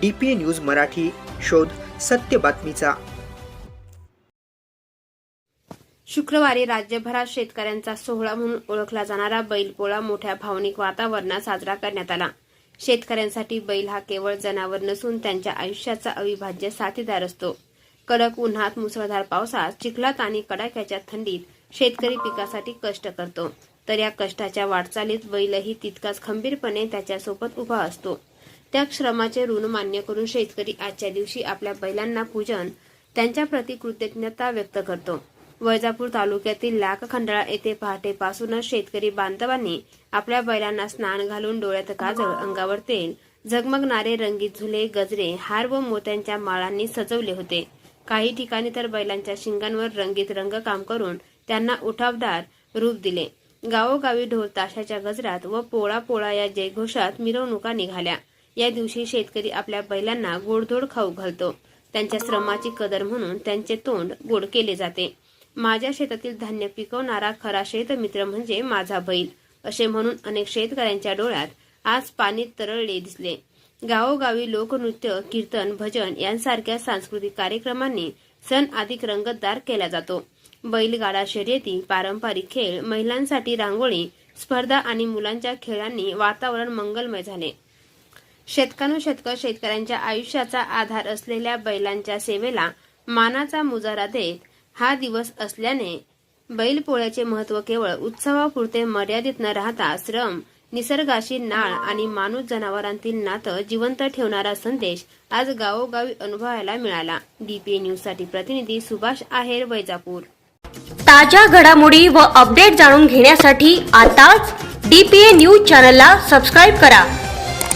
DP news Marathi शोध सत्य बातमीचा. शुक्रवारी राज्यभरात शेतकऱ्यांचा सोहळा म्हणून ओळखला जाणारा बैलपोळा मोठ्या भावनिक वातावरणात साजरा करण्यात आला. शेतकऱ्यांसाठी बैल हा केवळ जनावर नसून त्यांच्या आयुष्याचा अविभाज्य साथीदार असतो. कडक उन्हात मुसळधार पावसात चिखलात आणि कडाक्याच्या थंडीत शेतकरी पिकासाठी कष्ट करतो. तर या कष्टाच्या वाटचालीत बैलही तितकाच खंबीरपणे त्याच्यासोबत उभा असतो. त्या श्रमाचे ऋण मान्य करून शेतकरी आजच्या दिवशी आपल्या बैलांना पूजन त्यांच्या प्रति कृतज्ञता व्यक्त करतो. वैजापूर तालुक्यातील लाखखंडाळा येथे पहाटेपासूनच शेतकरी बांधवांनी आपल्या बैलांना स्नान घालून डोळ्यात काजळ अंगावर तेल झगमगणारे रंगीत झुले गजरे हार व मोत्यांच्या माळांनी सजवले होते. काही ठिकाणी तर बैलांच्या शिंगांवर रंगीत रंगकाम करून त्यांना उठावदार रूप दिले. गावोगावी ढोल ताशाच्या गजरात व पोळा पोळा या जयघोषात मिरवणुका निघाल्या. या दिवशी शेतकरी आपल्या बैलांना गोडधोड खाऊ घालतो. त्यांच्या श्रमाची कदर म्हणून त्यांचे तोंड गोड केले जाते. माझ्या शेतातील धान्य पिकवणारा खरा शेतमित्र म्हणजे माझा बैल असे म्हणून अनेक शेतकऱ्यांच्या डोळ्यात आज पाणी तरळले दिसले. गावोगावी लोकनृत्य कीर्तन भजन यांसारख्या सांस्कृतिक कार्यक्रमांनी सण अधिक रंगतदार केला जातो. बैलगाडा शर्यती पारंपरिक खेळ महिलांसाठी रांगोळी स्पर्धा आणि मुलांच्या खेळांनी वातावरण मंगलमय झाले. शतकानुशतक शेतकऱ्यांच्या आयुष्याचा आधार असलेल्या बैलांच्या सेवेला मानाचा मुजारा देत हा दिवस असल्याने बैलपोळ्याचे महत्त्व केवळ उत्सवापुरते मर्यादित न राहता श्रम निसर्गाशी नाळ आणि माणूस जनावरांतील नातं जिवंत ठेवणारा संदेश आज गावोगावी अनुभवायला मिळाला. डीपीए न्यूजसाठी प्रतिनिधी सुभाष आहेर वैजापूर. ताज्या घडामोडी व अपडेट जाणून घेण्यासाठी आताच डीपीए न्यूज चॅनलला सबस्क्राईब करा.